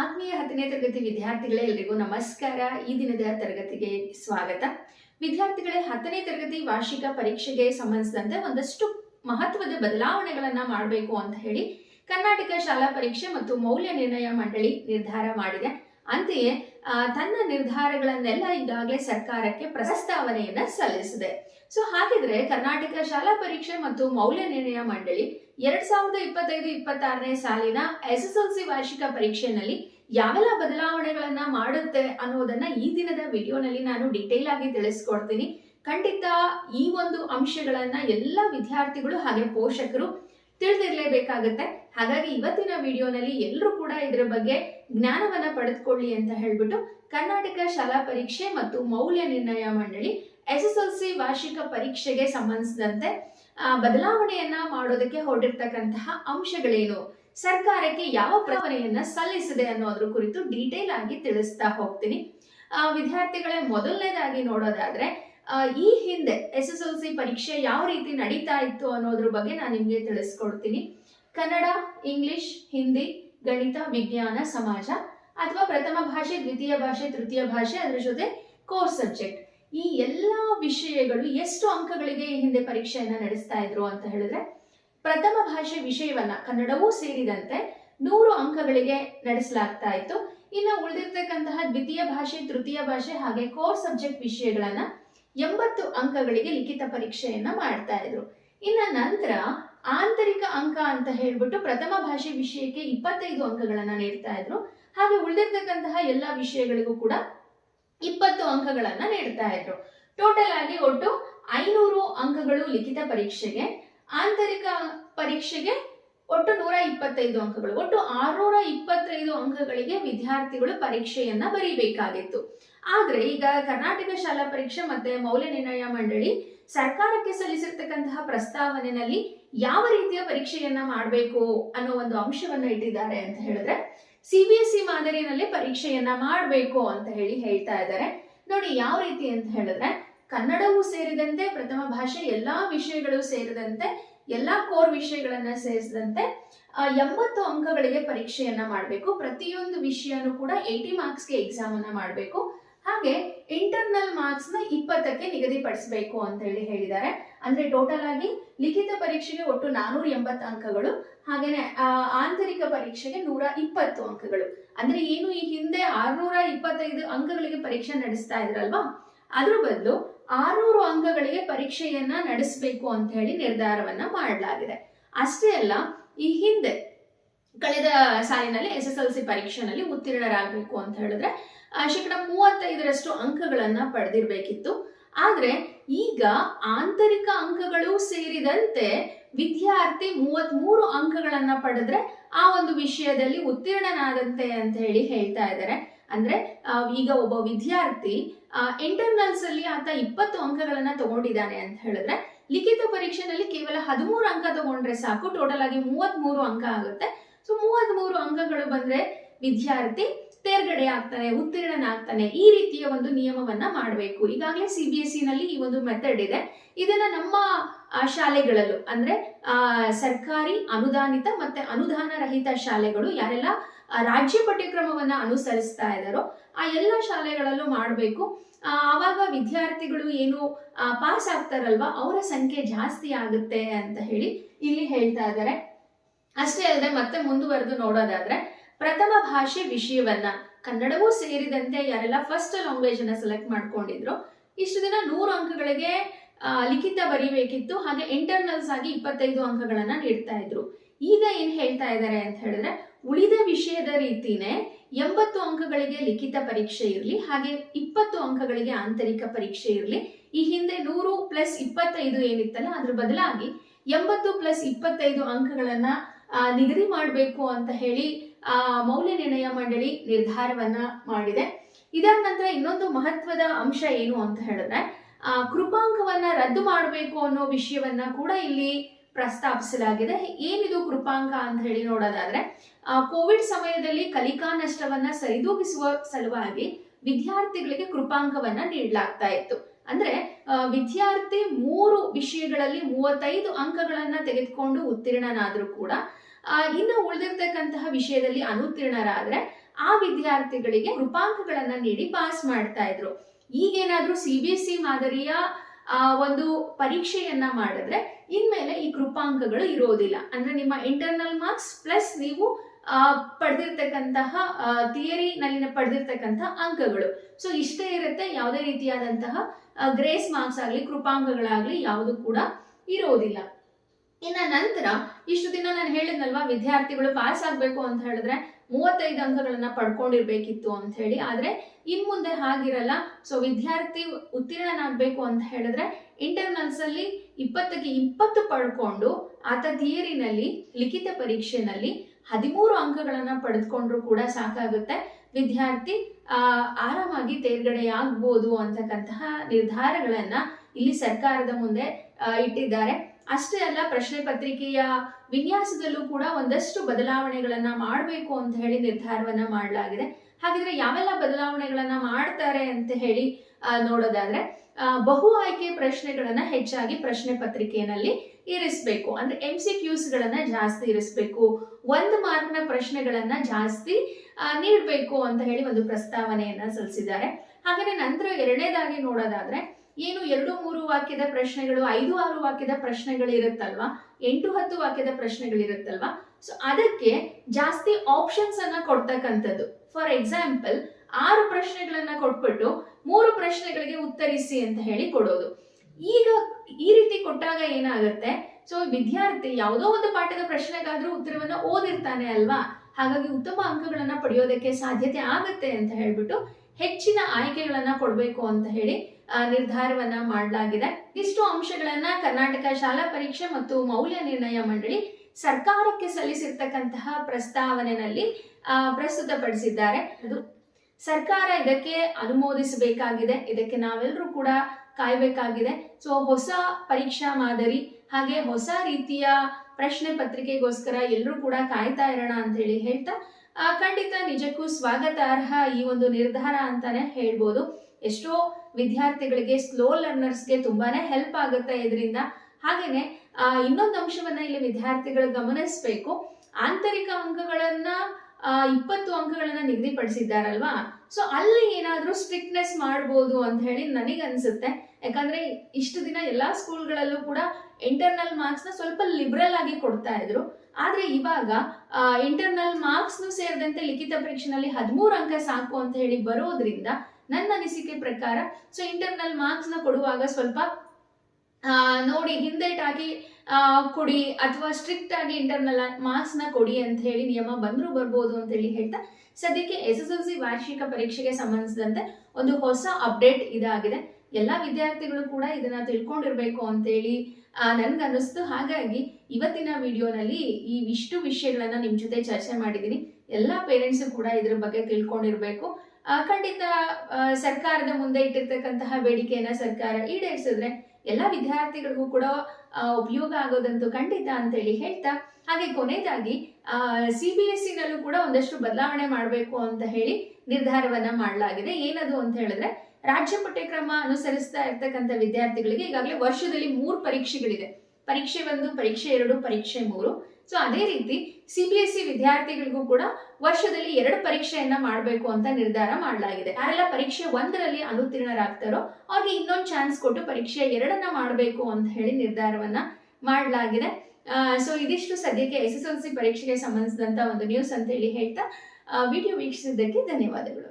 ಆತ್ಮೀಯ ಹತ್ತನೇ ತರಗತಿ ವಿದ್ಯಾರ್ಥಿಗಳೇ, ಎಲ್ರಿಗೂ ನಮಸ್ಕಾರ. ಈ ದಿನದ ತರಗತಿಗೆ ಸ್ವಾಗತ. ವಿದ್ಯಾರ್ಥಿಗಳೇ, ಹತ್ತನೇ ತರಗತಿ ವಾರ್ಷಿಕ ಪರೀಕ್ಷೆಗೆ ಸಂಬಂಧಿಸಿದಂತೆ ಒಂದಷ್ಟು ಮಹತ್ವದ ಬದಲಾವಣೆಗಳನ್ನ ಮಾಡಬೇಕು ಅಂತ ಹೇಳಿ ಕರ್ನಾಟಕ ಶಾಲಾ ಪರೀಕ್ಷೆ ಮತ್ತು ಮೌಲ್ಯ ನಿರ್ಣಯ ಮಂಡಳಿ ನಿರ್ಧಾರ ಮಾಡಿದೆ. ಅಂತೆಯೇ ತನ್ನ ನಿರ್ಧಾರಗಳನ್ನೆಲ್ಲ ಈಗಾಗಲೇ ಸರ್ಕಾರಕ್ಕೆ ಪ್ರಸ್ತಾವನೆಯನ್ನ ಸಲ್ಲಿಸಿದೆ. ಸೊ ಹಾಗಿದ್ರೆ ಕರ್ನಾಟಕ ಶಾಲಾ ಪರೀಕ್ಷೆ ಮತ್ತು ಮೌಲ್ಯ ನಿರ್ಣಯ ಮಂಡಳಿ ಎರಡ್ ಸಾವಿರದ ಇಪ್ಪತ್ತೈದು ಇಪ್ಪತ್ತಾರನೇ ಸಾಲಿನ ಎಸ್ ಎಸ್ ಎಲ್ ಸಿ ವಾರ್ಷಿಕ ಪರೀಕ್ಷೆನಲ್ಲಿ ಯಾವೆಲ್ಲ ಬದಲಾವಣೆಗಳನ್ನ ಮಾಡುತ್ತೆ ಅನ್ನೋದನ್ನ ಈ ದಿನದ ವಿಡಿಯೋನಲ್ಲಿ ನಾನು ಡೀಟೇಲ್ ಆಗಿ ತಿಳಿಸ್ಕೊಡ್ತೀನಿ. ಖಂಡಿತ ಈ ಒಂದು ಅಂಶಗಳನ್ನ ಎಲ್ಲ ವಿದ್ಯಾರ್ಥಿಗಳು ಹಾಗೆ ಪೋಷಕರು ತಿಳಿದಿರ್ಲೇಬೇಕಾಗತ್ತೆ. ಹಾಗಾಗಿ ಇವತ್ತಿನ ವಿಡಿಯೋನಲ್ಲಿ ಎಲ್ಲರೂ ಕೂಡ ಇದರ ಬಗ್ಗೆ ಜ್ಞಾನವನ್ನ ಪಡೆದುಕೊಳ್ಳಿ ಅಂತ ಹೇಳ್ಬಿಟ್ಟು ಕರ್ನಾಟಕ ಶಾಲಾ ಪರೀಕ್ಷೆ ಮತ್ತು ಮೌಲ್ಯ ನಿರ್ಣಯ ಮಂಡಳಿ ಎಸ್ ಎಸ್ ಎಲ್ ಸಿ ವಾರ್ಷಿಕ ಪರೀಕ್ಷೆಗೆ ಸಂಬಂಧಿಸಿದಂತೆ ಬದಲಾವಣೆಯನ್ನ ಮಾಡೋದಕ್ಕೆ ಹೊರಟಿರ್ತಕ್ಕಂತಹ ಅಂಶಗಳೇನು? ಸರ್ಕಾರಕ್ಕೆ ಯಾವ ಪ್ರವನೆಯನ್ನ ಸಲ್ಲಿಸಿದೆ ಅನ್ನೋದ್ರ ಕುರಿತು ಡೀಟೇಲ್ ಆಗಿ ತಿಳಿಸ್ತಾ ಹೋಗ್ತೀನಿ. ವಿದ್ಯಾರ್ಥಿಗಳೇ, ಮೊದಲನೇದಾಗಿ ನೋಡೋದಾದ್ರೆ ಈ ಹಿಂದೆ ಎಸ್ ಎಸ್ ಎಲ್ ಸಿ ಪರೀಕ್ಷೆ ಯಾವ ರೀತಿ ನಡೀತಾ ಇತ್ತು ಅನ್ನೋದ್ರ ಬಗ್ಗೆ ನಾನು ನಿಮ್ಗೆ ತಿಳಿಸ್ಕೊಡ್ತೀನಿ. ಕನ್ನಡ, ಇಂಗ್ಲಿಷ್, ಹಿಂದಿ, ಗಣಿತ, ವಿಜ್ಞಾನ, ಸಮಾಜ, ಅಥವಾ ಪ್ರಥಮ ಭಾಷೆ, ದ್ವಿತೀಯ ಭಾಷೆ, ತೃತೀಯ ಭಾಷೆ ಅದರ ಜೊತೆ ಕೋರ್ಸ್ ಸಬ್ಜೆಕ್ಟ್. ಈ ಎಲ್ಲ ವಿಷಯಗಳು ಎಷ್ಟು ಅಂಕಗಳಿಗೆ ಹಿಂದೆ ಪರೀಕ್ಷೆಯನ್ನ ನಡೆಸ್ತಾ ಇದ್ರು ಅಂತ ಹೇಳಿದ್ರೆ, ಪ್ರಥಮ ಭಾಷೆ ವಿಷಯವನ್ನ ಕನ್ನಡವೂ ಸೇರಿದಂತೆ ನೂರು ಅಂಕಗಳಿಗೆ ನಡೆಸಲಾಗ್ತಾ ಇತ್ತು. ಇನ್ನು ಉಳಿದಿರ್ತಕ್ಕಂತಹ ದ್ವಿತೀಯ ಭಾಷೆ, ತೃತೀಯ ಭಾಷೆ ಹಾಗೆ ಕೋರ್ ಸಬ್ಜೆಕ್ಟ್ ವಿಷಯಗಳನ್ನ ಎಂಬತ್ತು ಅಂಕಗಳಿಗೆ ಲಿಖಿತ ಪರೀಕ್ಷೆಯನ್ನ ಮಾಡ್ತಾ ಇದ್ರು. ಇನ್ನ ನಂತರ ಆಂತರಿಕ ಅಂಕ ಅಂತ ಹೇಳ್ಬಿಟ್ಟು ಪ್ರಥಮ ಭಾಷೆ ವಿಷಯಕ್ಕೆ ಇಪ್ಪತ್ತೈದು ಅಂಕಗಳನ್ನ ನೀಡ್ತಾ ಇದ್ರು. ಹಾಗೆ ಉಳಿದಿರ್ತಕ್ಕಂತಹ ಎಲ್ಲಾ ವಿಷಯಗಳಿಗೂ ಕೂಡ ಇಪ್ಪತ್ತು ಅಂಕಗಳನ್ನ ನೀಡ್ತಾ ಇದ್ರು. ಟೋಟಲ್ ಆಗಿ ಒಟ್ಟು ಐನೂರು ಅಂಕಗಳು ಲಿಖಿತ ಪರೀಕ್ಷೆಗೆ, ಆಂತರಿಕ ಪರೀಕ್ಷೆಗೆ ಒಟ್ಟು ನೂರ ಇಪ್ಪತ್ತೈದು ಅಂಕಗಳು. ಒಟ್ಟು ಆರ್ನೂರ ಇಪ್ಪತ್ತೈದು ಅಂಕಗಳಿಗೆ ವಿದ್ಯಾರ್ಥಿಗಳು ಪರೀಕ್ಷೆಯನ್ನ ಬರೀಬೇಕಾಗಿತ್ತು. ಆದ್ರೆ ಈಗ ಕರ್ನಾಟಕ ಶಾಲಾ ಪರೀಕ್ಷೆ ಮತ್ತೆ ಮೌಲ್ಯ ನಿರ್ಣಯ ಮಂಡಳಿ ಸರ್ಕಾರಕ್ಕೆ ಸಲ್ಲಿಸಿರ್ತಕ್ಕಂತಹ ಪ್ರಸ್ತಾವನೆಯಲ್ಲಿ ಯಾವ ರೀತಿಯ ಪರೀಕ್ಷೆಯನ್ನ ಮಾಡಬೇಕು ಅನ್ನೋ ಒಂದು ಅಂಶವನ್ನ ಇಟ್ಟಿದ್ದಾರೆ ಅಂತ ಹೇಳಿದ್ರೆ ಸಿಬಿಎಸ್ಇ ಮಾದರಿನಲ್ಲಿ ಪರೀಕ್ಷೆಯನ್ನ ಮಾಡಬೇಕು ಅಂತ ಹೇಳಿ ಹೇಳ್ತಾ ಇದ್ದಾರೆ. ನೋಡಿ, ಯಾವ ರೀತಿ ಅಂತ ಹೇಳಿದ್ರೆ, ಕನ್ನಡವೂ ಸೇರಿದಂತೆ ಪ್ರಥಮ ಭಾಷೆ ಎಲ್ಲಾ ವಿಷಯಗಳು ಸೇರಿದಂತೆ, ಎಲ್ಲಾ ಕೋರ್ ವಿಷಯಗಳನ್ನ ಸೇರಿಸಿದಂತೆ ಎಂಬತ್ತು ಅಂಕಗಳಿಗೆ ಪರೀಕ್ಷೆಯನ್ನ ಮಾಡಬೇಕು. ಪ್ರತಿಯೊಂದು ವಿಷಯನೂ ಕೂಡ ಏಯ್ಟಿ ಮಾರ್ಕ್ಸ್ಗೆ ಎಕ್ಸಾಮ್ ಅನ್ನ ಮಾಡಬೇಕು. ಹಾಗೆ ಇಂಟರ್ನಲ್ ಮಾರ್ಕ್ಸ್ನ ಇಪ್ಪತ್ತಕ್ಕೆ ನಿಗದಿಪಡಿಸಬೇಕು ಅಂತ ಹೇಳಿ ಹೇಳಿದ್ದಾರೆ. ಅಂದ್ರೆ ಟೋಟಲ್ ಆಗಿ ಲಿಖಿತ ಪರೀಕ್ಷೆಗೆ ಒಟ್ಟು ನಾನೂರ ಎಂಬತ್ತು ಅಂಕಗಳು, ಹಾಗೇನೆ ಆಂತರಿಕ ಪರೀಕ್ಷೆಗೆ ನೂರ ಇಪ್ಪತ್ತು ಅಂಕಗಳು. ಅಂದ್ರೆ ಏನು ಈ ಹಿಂದೆ ಆರ್ನೂರ ಇಪ್ಪತ್ತೈದು ಅಂಕಗಳಿಗೆ ಪರೀಕ್ಷೆ ನಡೆಸ್ತಾ ಇದ್ರಲ್ವಾ? ಅದ್ರ ಬದಲು ಆರ್ನೂರು ಅಂಕಗಳಿಗೆ ಪರೀಕ್ಷೆಯನ್ನ ನಡೆಸಬೇಕು ಅಂತ ಹೇಳಿ ನಿರ್ಧಾರವನ್ನ ಮಾಡಲಾಗಿದೆ. ಅಷ್ಟೇ ಅಲ್ಲ, ಈ ಹಿಂದೆ ಕಳೆದ ಸಾಲಿನಲ್ಲಿ ಎಸ್ ಎಸ್ ಎಲ್ ಸಿ ಪರೀಕ್ಷೆನಲ್ಲಿ ಉತ್ತೀರ್ಣರಾಗಬೇಕು ಅಂತ ಹೇಳಿದ್ರೆ ಶೇಕಡ ಮೂವತ್ತೈದರಷ್ಟು ಅಂಕಗಳನ್ನ ಪಡೆದಿರಬೇಕಿತ್ತು. ಆದ್ರೆ ಈಗ ಆಂತರಿಕ ಅಂಕಗಳು ಸೇರಿದಂತೆ ವಿದ್ಯಾರ್ಥಿ ಮೂವತ್ತ್ಮೂರು ಅಂಕಗಳನ್ನ ಪಡೆದ್ರೆ ಆ ಒಂದು ವಿಷಯದಲ್ಲಿ ಉತ್ತೀರ್ಣನಾದಂತೆ ಅಂತ ಹೇಳಿ ಹೇಳ್ತಾ ಇದ್ದಾರೆ. ಅಂದ್ರೆ ಈಗ ಒಬ್ಬ ವಿದ್ಯಾರ್ಥಿ ಇಂಟರ್ನಲ್ಸ್ ಅಲ್ಲಿ ಆತ ಇಪ್ಪತ್ತು ಅಂಕಗಳನ್ನ ತಗೊಂಡಿದ್ದಾನೆ ಅಂತ ಹೇಳಿದ್ರೆ, ಲಿಖಿತ ಪರೀಕ್ಷೆನಲ್ಲಿ ಕೇವಲ ಹದಿಮೂರು ಅಂಕ ತಗೊಂಡ್ರೆ ಸಾಕು, ಟೋಟಲ್ ಆಗಿ ಮೂವತ್ತ್ ಮೂರು ಅಂಕ ಆಗುತ್ತೆ. ಸೊ ಮೂವತ್ತ್ ಮೂರು ಅಂಕಗಳು ಬಂದ್ರೆ ವಿದ್ಯಾರ್ಥಿ ತೇರ್ಗಡೆ ಆಗ್ತಾನೆ ಉತ್ತೀರ್ಣನಾಗ್ತಾನೆ. ಈ ರೀತಿಯ ಒಂದು ನಿಯಮವನ್ನ ಮಾಡಬೇಕು. ಈಗಾಗಲೇ ಸಿ ಬಿ ಎಸ್ನಲ್ಲಿ ಈ ಒಂದು ಮೆಥಡ್ ಇದೆ. ಇದನ್ನ ನಮ್ಮ ಶಾಲೆಗಳಲ್ಲೂ ಅಂದ್ರೆ ಆ, ಸರ್ಕಾರಿ ಅನುದಾನಿತ ಮತ್ತೆ ಅನುದಾನ ರಹಿತ ಶಾಲೆಗಳು ಯಾರೆಲ್ಲ ರಾಜ್ಯ ಪಠ್ಯಕ್ರಮವನ್ನ ಅನುಸರಿಸ್ತಾ ಇದಾರೋ ಆ ಎಲ್ಲ ಶಾಲೆಗಳಲ್ಲೂ ಮಾಡಬೇಕು. ಆವಾಗ ವಿದ್ಯಾರ್ಥಿಗಳು ಏನು ಪಾಸ್ ಆಗ್ತಾರಲ್ವಾ ಅವರ ಸಂಖ್ಯೆ ಜಾಸ್ತಿ ಆಗುತ್ತೆ ಅಂತ ಹೇಳಿ ಇಲ್ಲಿ ಹೇಳ್ತಾ ಇದ್ದಾರೆ. ಅಷ್ಟೇ ಅಲ್ಲದೆ ಮತ್ತೆ ಮುಂದುವರೆದು ನೋಡೋದಾದ್ರೆ ಪ್ರಥಮ ಭಾಷೆ ವಿಷಯವನ್ನ ಕನ್ನಡವೂ ಸೇರಿದಂತೆ ಯಾರೆಲ್ಲ ಫಸ್ಟ್ ಲ್ಯಾಂಗ್ವೇಜ್ ಅನ್ನ ಸೆಲೆಕ್ಟ್ ಮಾಡ್ಕೊಂಡಿದ್ರು, ಇಷ್ಟು ದಿನ ನೂರು ಅಂಕಗಳಿಗೆ ಲಿಖಿತ ಬರೀಬೇಕಿತ್ತು, ಹಾಗೆ ಇಂಟರ್ನಲ್ಸ್ ಆಗಿ ಇಪ್ಪತ್ತೈದು ಅಂಕಗಳನ್ನ ನೀಡ್ತಾ ಇದ್ರು. ಈಗ ಏನ್ ಹೇಳ್ತಾ ಇದ್ದಾರೆ ಅಂತ ಹೇಳಿದ್ರೆ, ಉಳಿದ ವಿಷಯದ ರೀತಿನೇ ಎಂಬತ್ತು ಅಂಕಗಳಿಗೆ ಲಿಖಿತ ಪರೀಕ್ಷೆ ಇರಲಿ, ಹಾಗೆ ಇಪ್ಪತ್ತು ಅಂಕಗಳಿಗೆ ಆಂತರಿಕ ಪರೀಕ್ಷೆ ಇರಲಿ. ಈ ಹಿಂದೆ ನೂರು ಪ್ಲಸ್ ಇಪ್ಪತ್ತೈದು ಏನಿತ್ತಲ್ಲ, ಅದ್ರ ಬದಲಾಗಿ ಎಂಬತ್ತು ಪ್ಲಸ್ ಇಪ್ಪತ್ತೈದು ಅಂಕಗಳನ್ನ ನಿಗದಿ ಮಾಡಬೇಕು ಅಂತ ಹೇಳಿ ಆ, ಮೌಲ್ಯ ನಿರ್ಣಯ ಮಂಡಳಿ ನಿರ್ಧಾರವನ್ನ ಮಾಡಿದೆ. ಇದಾದ ನಂತರ ಇನ್ನೊಂದು ಮಹತ್ವದ ಅಂಶ ಏನು ಅಂತ ಹೇಳಿದ್ರೆ ಆ, ಕೃಪಾಂಕವನ್ನ ರದ್ದು ಮಾಡಬೇಕು ಅನ್ನೋ ವಿಷಯವನ್ನ ಕೂಡ ಇಲ್ಲಿ ಪ್ರಸ್ತಾಪಿಸಲಾಗಿದೆ. ಏನಿದು ಕೃಪಾಂಕ ಅಂತ ಹೇಳಿ ನೋಡೋದಾದ್ರೆ ಕೋವಿಡ್ ಸಮಯದಲ್ಲಿ ಕಲಿಕಾ ನಷ್ಟವನ್ನ ಸರಿದೂಗಿಸುವ ಸಲುವಾಗಿ ವಿದ್ಯಾರ್ಥಿಗಳಿಗೆ ಕೃಪಾಂಕವನ್ನ ನೀಡಲಾಗ್ತಾ ಇತ್ತು. ಅಂದ್ರೆ ವಿದ್ಯಾರ್ಥಿ ಮೂರು ವಿಷಯಗಳಲ್ಲಿ ಮೂವತ್ತೈದು ಅಂಕಗಳನ್ನ ತೆಗೆದುಕೊಂಡು ಉತ್ತೀರ್ಣನಾದ್ರೂ ಕೂಡ ಇನ್ನು ಉಳಿದಿರ್ತಕ್ಕಂತಹ ವಿಷಯದಲ್ಲಿ ಅನುತ್ತೀರ್ಣರಾದ್ರೆ, ಆ ವಿದ್ಯಾರ್ಥಿಗಳಿಗೆ ರೂಪಾಂಕಗಳನ್ನ ನೀಡಿ ಪಾಸ್ ಮಾಡ್ತಾ ಇದ್ರು. ಈಗೇನಾದ್ರೂ ಸಿ ಬಿ ಎಸ್ ಸಿ ಮಾದರಿಯ ಒಂದು ಪರೀಕ್ಷೆಯನ್ನ ಮಾಡಿದ್ರೆ, ಇನ್ಮೇಲೆ ಈ ಕೃಪಾಂಕಗಳು ಇರೋದಿಲ್ಲ. ಅಂದ್ರೆ ನಿಮ್ಮ ಇಂಟರ್ನಲ್ ಮಾರ್ಕ್ಸ್ ಪ್ಲಸ್ ನೀವು ಪಡೆದಿರ್ತಕ್ಕಂತಹ ಥಿಯರಿನಲ್ಲಿ ಪಡೆದಿರ್ತಕ್ಕಂತಹ ಅಂಕಗಳು. ಸೊ ಇಷ್ಟೇ ಇರುತ್ತೆ ಯಾವುದೇ ರೀತಿಯಾದಂತಹ ಗ್ರೇಸ್ ಮಾರ್ಕ್ಸ್ ಆಗಲಿ, ಕೃಪಾಂಗಗಳಾಗಲಿ ಯಾವುದು ಕೂಡ ಇರೋದಿಲ್ಲ. ಇನ್ನ ನಂತರ ಇಷ್ಟು ದಿನ ನಾನು ಹೇಳಿದ್ನಲ್ವಾ, ವಿದ್ಯಾರ್ಥಿಗಳು ಪಾಸ್ ಆಗ್ಬೇಕು ಅಂತ ಹೇಳಿದ್ರೆ ಮೂವತ್ತೈದು ಅಂಕಗಳನ್ನ ಪಡ್ಕೊಂಡಿರ್ಬೇಕಿತ್ತು ಅಂತ ಹೇಳಿ. ಆದ್ರೆ ಇನ್ ಮುಂದೆ ಹಾಗಿರಲ್ಲ. ಸೊ ವಿದ್ಯಾರ್ಥಿ ಉತ್ತೀರ್ಣನಾಗಬೇಕು ಅಂತ ಹೇಳಿದ್ರೆ ಇಂಟರ್ನಲ್ಸ್ ಅಲ್ಲಿ ಇಪ್ಪತ್ತಕ್ಕೆ ಇಪ್ಪತ್ತು ಪಡ್ಕೊಂಡು, ಆತ ಥಿಯರಿನಲ್ಲಿ ಲಿಖಿತ ಪರೀಕ್ಷೆನಲ್ಲಿ ಹದಿಮೂರು ಅಂಕಗಳನ್ನ ಪಡೆದುಕೊಂಡ್ರು ಕೂಡ ಸಾಕಾಗುತ್ತೆ. ವಿದ್ಯಾರ್ಥಿ ಆ, ಆರಾಮಾಗಿ ತೇರ್ಗಡೆಯಾಗ್ಬೋದು ಅಂತಕ್ಕಂತಹ ನಿರ್ಧಾರಗಳನ್ನ ಇಲ್ಲಿ ಸರ್ಕಾರದ ಮುಂದೆ ಇಟ್ಟಿದ್ದಾರೆ. ಅಷ್ಟೇ ಅಲ್ಲ ಪ್ರಶ್ನೆ ಪತ್ರಿಕೆಯ ವಿನ್ಯಾಸದಲ್ಲೂ ಕೂಡ ಒಂದಷ್ಟು ಬದಲಾವಣೆಗಳನ್ನ ಮಾಡಬೇಕು ಅಂತ ಹೇಳಿ ನಿರ್ಧಾರವನ್ನ ಮಾಡಲಾಗಿದೆ. ಹಾಗಿದ್ರೆ ಯಾವೆಲ್ಲ ಬದಲಾವಣೆಗಳನ್ನ ಮಾಡ್ತಾರೆ ಅಂತ ಹೇಳಿ ನೋಡೋದಾದ್ರೆ ಬಹು ಆಯ್ಕೆ ಪ್ರಶ್ನೆಗಳನ್ನ ಹೆಚ್ಚಾಗಿ ಪ್ರಶ್ನೆ ಪತ್ರಿಕೆಯಲ್ಲಿ ಇರಿಸ್ಬೇಕು. ಅಂದ್ರೆ ಎಂ ಸಿ ಕ್ಯೂಸ್ ಗಳನ್ನ ಜಾಸ್ತಿ ಇರಿಸಬೇಕು. ಒಂದು ಮಾರ್ಕ್ನ ಪ್ರಶ್ನೆಗಳನ್ನ ಜಾಸ್ತಿ ನೀಡಬೇಕು ಅಂತ ಹೇಳಿ ಒಂದು ಪ್ರಸ್ತಾವನೆಯನ್ನ ಸಲ್ಲಿಸಿದ್ದಾರೆ. ಹಾಗಾದ್ರೆ ನಂತರ ಎರಡನೇದಾಗಿ ನೋಡೋದಾದ್ರೆ, ಏನು ಎರಡು ಮೂರು ವಾಕ್ಯದ ಪ್ರಶ್ನೆಗಳು, ಐದು ಆರು ವಾಕ್ಯದ ಪ್ರಶ್ನೆಗಳು ಇರುತ್ತಲ್ವಾ? ಎಂಟು ಹತ್ತು ವಾಕ್ಯದ ಪ್ರಶ್ನೆಗಳು ಇರುತ್ತಲ್ವಾ? ಸೊ ಅದಕ್ಕೆ ಜಾಸ್ತಿ ಆಪ್ಷನ್ಸ್ ಅನ್ನ ಕೊಡ್ತಕ್ಕಂಥದ್ದು. ಫಾರ್ ಎಕ್ಸಾಂಪಲ್ ಆರು ಪ್ರಶ್ನೆಗಳನ್ನ ಕೊಟ್ಬಿಟ್ಟು ಮೂರು ಪ್ರಶ್ನೆಗಳಿಗೆ ಉತ್ತರಿಸಿ ಅಂತ ಹೇಳಿ ಕೊಡೋದು. ಈಗ ಈ ರೀತಿ ಕೊಟ್ಟಾಗ ಏನಾಗುತ್ತೆ? ಸೊ ವಿದ್ಯಾರ್ಥಿ ಯಾವುದೋ ಒಂದು ಪಾಠದ ಪ್ರಶ್ನೆಗಾದ್ರೂ ಉತ್ತರವನ್ನ ಓದಿರ್ತಾನೆ ಅಲ್ವಾ? ಹಾಗಾಗಿ ಉತ್ತಮ ಅಂಕಗಳನ್ನ ಪಡೆಯೋದಕ್ಕೆ ಸಾಧ್ಯತೆ ಆಗುತ್ತೆ ಅಂತ ಹೇಳ್ಬಿಟ್ಟು ಹೆಚ್ಚಿನ ಆಯ್ಕೆಗಳನ್ನ ಕೊಡಬೇಕು ಅಂತ ಹೇಳಿ ನಿರ್ಧಾರವನ್ನ ಮಾಡಲಾಗಿದೆ. ಇಷ್ಟು ಅಂಶಗಳನ್ನ ಕರ್ನಾಟಕ ಶಾಲಾ ಪರೀಕ್ಷೆ ಮತ್ತು ಮೌಲ್ಯ ನಿರ್ಣಯ ಮಂಡಳಿ ಸರ್ಕಾರಕ್ಕೆ ಸಲ್ಲಿಸಿರ್ತಕ್ಕಂತಹ ಪ್ರಸ್ತಾವನೆಯಲ್ಲಿ ಪ್ರಸ್ತುತಪಡಿಸಿದ್ದಾರೆ. ಅದು ಸರ್ಕಾರ ಇದಕ್ಕೆ ಅನುಮೋದಿಸಬೇಕಾಗಿದೆ. ಇದಕ್ಕೆ ನಾವೆಲ್ಲರೂ ಕೂಡ ಕಾಯಬೇಕಾಗಿದೆ. ಸೊ ಹೊಸ ಪರೀಕ್ಷಾ ಮಾದರಿ ಹಾಗೆ ಹೊಸ ರೀತಿಯ ಪ್ರಶ್ನೆ ಪತ್ರಿಕೆಗೋಸ್ಕರ ಎಲ್ಲರೂ ಕೂಡ ಕಾಯ್ತಾ ಇರೋಣ ಅಂತ ಹೇಳಿ ಹೇಳ್ತಾ ಖಂಡಿತ ನಿಜಕ್ಕೂ ಸ್ವಾಗತಾರ್ಹ ಈ ಒಂದು ನಿರ್ಧಾರ ಅಂತಾನೆ ಹೇಳ್ಬೋದು. ಎಷ್ಟೋ ವಿದ್ಯಾರ್ಥಿಗಳಿಗೆ ಸ್ಲೋ ಲರ್ನರ್ಸ್ಗೆ ತುಂಬಾನೇ ಹೆಲ್ಪ್ ಆಗುತ್ತೆ ಇದರಿಂದ. ಹಾಗೇನೆ ಇನ್ನೊಂದು ಅಂಶವನ್ನ ಇಲ್ಲಿ ವಿದ್ಯಾರ್ಥಿಗಳು ಗಮನಿಸಬೇಕು. ಆಂತರಿಕ ಅಂಕಗಳನ್ನ ಇಪ್ಪತ್ತು ಅಂಕಗಳನ್ನ ನಿಗದಿಪಡಿಸಿದ್ದಾರಲ್ವಾ? ಸೊ ಅಲ್ಲಿ ಏನಾದರೂ ಸ್ಟ್ರಿಕ್ಟ್ನೆಸ್ ಮಾಡ್ಬೋದು ಅಂತ ಹೇಳಿ ನನಗೆ ಅನ್ಸುತ್ತೆ ಯಾಕಂದ್ರೆ ಇಷ್ಟು ದಿನ ಎಲ್ಲಾ ಸ್ಕೂಲ್ಗಳಲ್ಲೂ ಕೂಡ ಇಂಟರ್ನಲ್ ಮಾರ್ಕ್ಸ್ನ ಸ್ವಲ್ಪ ಲಿಬ್ರಲ್ ಆಗಿ ಕೊಡ್ತಾ ಇದ್ರು. ಆದ್ರೆ ಇವಾಗ ಇಂಟರ್ನಲ್ ಮಾರ್ಕ್ಸ್ ನು ಸೇರಿದಂತೆ ಲಿಖಿತ ಪರೀಕ್ಷೆನಲ್ಲಿ ಹದಿಮೂರು ಅಂಕ ಸಾಕು ಅಂತ ಹೇಳಿ ಬರೋದ್ರಿಂದ ನನ್ನ ಅನಿಸಿಕೆ ಪ್ರಕಾರ ಸೊ ಇಂಟರ್ನಲ್ ಮಾರ್ಕ್ಸ್ನ ಕೊಡುವಾಗ ಸ್ವಲ್ಪ ನೋಡಿ ಹಿಂದೇಟಾಗಿ ಕೊಡಿ ಅಥವಾ ಸ್ಟ್ರಿಕ್ಟ್ ಆಗಿ ಇಂಟರ್ನಲ್ ಮಾರ್ಕ್ಸ್ನ ಕೊಡಿ ಅಂತ ಹೇಳಿ ನಿಯಮ ಬಂದರೂ ಬರ್ಬೋದು ಅಂತ ಹೇಳಿ ಹೇಳ್ತಾ, ಸದ್ಯಕ್ಕೆ ಎಸ್ ಎಸ್ ಎಲ್ ಸಿ ವಾರ್ಷಿಕ ಪರೀಕ್ಷೆಗೆ ಸಂಬಂಧಿಸಿದಂತೆ ಒಂದು ಹೊಸ ಅಪ್ಡೇಟ್ ಇದಾಗಿದೆ. ಎಲ್ಲ ವಿದ್ಯಾರ್ಥಿಗಳು ಕೂಡ ಇದನ್ನ ತಿಳ್ಕೊಂಡಿರ್ಬೇಕು ಅಂತೇಳಿ ನನ್ಗನ್ನಿಸ್ತು. ಹಾಗಾಗಿ ಇವತ್ತಿನ ವಿಡಿಯೋನಲ್ಲಿ ಈ ಇಷ್ಟು ವಿಷಯಗಳನ್ನ ನಿಮ್ಮ ಜೊತೆ ಚರ್ಚೆ ಮಾಡಿದ್ದೀನಿ. ಎಲ್ಲ ಪೇರೆಂಟ್ಸ್ ಕೂಡ ಇದ್ರ ಬಗ್ಗೆ ತಿಳ್ಕೊಂಡಿರ್ಬೇಕು. ಖಂಡಿತ ಸರ್ಕಾರದ ಮುಂದೆ ಇಟ್ಟಿರ್ತಕ್ಕಂತಹ ಬೇಡಿಕೆಯನ್ನ ಸರ್ಕಾರ ಈಡೇರಿಸಿದ್ರೆ ಎಲ್ಲ ವಿದ್ಯಾರ್ಥಿಗಳಿಗೂ ಕೂಡ ಉಪಯೋಗ ಆಗೋದಂತೂ ಖಂಡಿತ ಅಂತೇಳಿ ಹೇಳ್ತಾ, ಹಾಗೆ ಕೊನೆಯದಾಗಿ ಸಿ ಬಿ ಎಸ್ ನಲ್ಲೂ ಕೂಡ ಒಂದಷ್ಟು ಬದಲಾವಣೆ ಮಾಡಬೇಕು ಅಂತ ಹೇಳಿ ನಿರ್ಧಾರವನ್ನ ಮಾಡಲಾಗಿದೆ. ಏನದು ಅಂತ ಹೇಳಿದ್ರೆ, ರಾಜ್ಯ ಪಠ್ಯಕ್ರಮ ಅನುಸರಿಸ್ತಾ ಇರ್ತಕ್ಕಂಥ ವಿದ್ಯಾರ್ಥಿಗಳಿಗೆ ಈಗಾಗಲೇ ವರ್ಷದಲ್ಲಿ ಮೂರು ಪರೀಕ್ಷೆಗಳಿದೆ. ಪರೀಕ್ಷೆ ಒಂದು, ಪರೀಕ್ಷೆ ಎರಡು, ಪರೀಕ್ಷೆ ಮೂರು. ಸೊ ಅದೇ ರೀತಿ ಸಿ ಬಿ ಎಸ್ ಸಿ ವಿದ್ಯಾರ್ಥಿಗಳಿಗೂ ಕೂಡ ವರ್ಷದಲ್ಲಿ ಎರಡು ಪರೀಕ್ಷೆಯನ್ನ ಮಾಡಬೇಕು ಅಂತ ನಿರ್ಧಾರ ಮಾಡಲಾಗಿದೆ. ಯಾರೆಲ್ಲ ಪರೀಕ್ಷೆ ಒಂದರಲ್ಲಿ ಅನುತ್ತೀರ್ಣರಾಗ್ತಾರೋ ಅವ್ರಿಗೆ ಇನ್ನೊಂದು ಚಾನ್ಸ್ ಕೊಟ್ಟು ಪರೀಕ್ಷೆ ಎರಡನ್ನ ಮಾಡಬೇಕು ಅಂತ ಹೇಳಿ ನಿರ್ಧಾರವನ್ನ ಮಾಡಲಾಗಿದೆ. ಸೊ ಇದಿಷ್ಟು ಸದ್ಯಕ್ಕೆ ಎಸ್ ಎಸ್ ಎಲ್ ಸಿ ಪರೀಕ್ಷೆಗೆ ಸಂಬಂಧಿಸಿದಂತ ಒಂದು ನ್ಯೂಸ್ ಅಂತ ಹೇಳಿ ಹೇಳ್ತಾ ವಿಡಿಯೋ ವೀಕ್ಷಿಸಿದ್ದಕ್ಕೆ ಧನ್ಯವಾದಗಳು.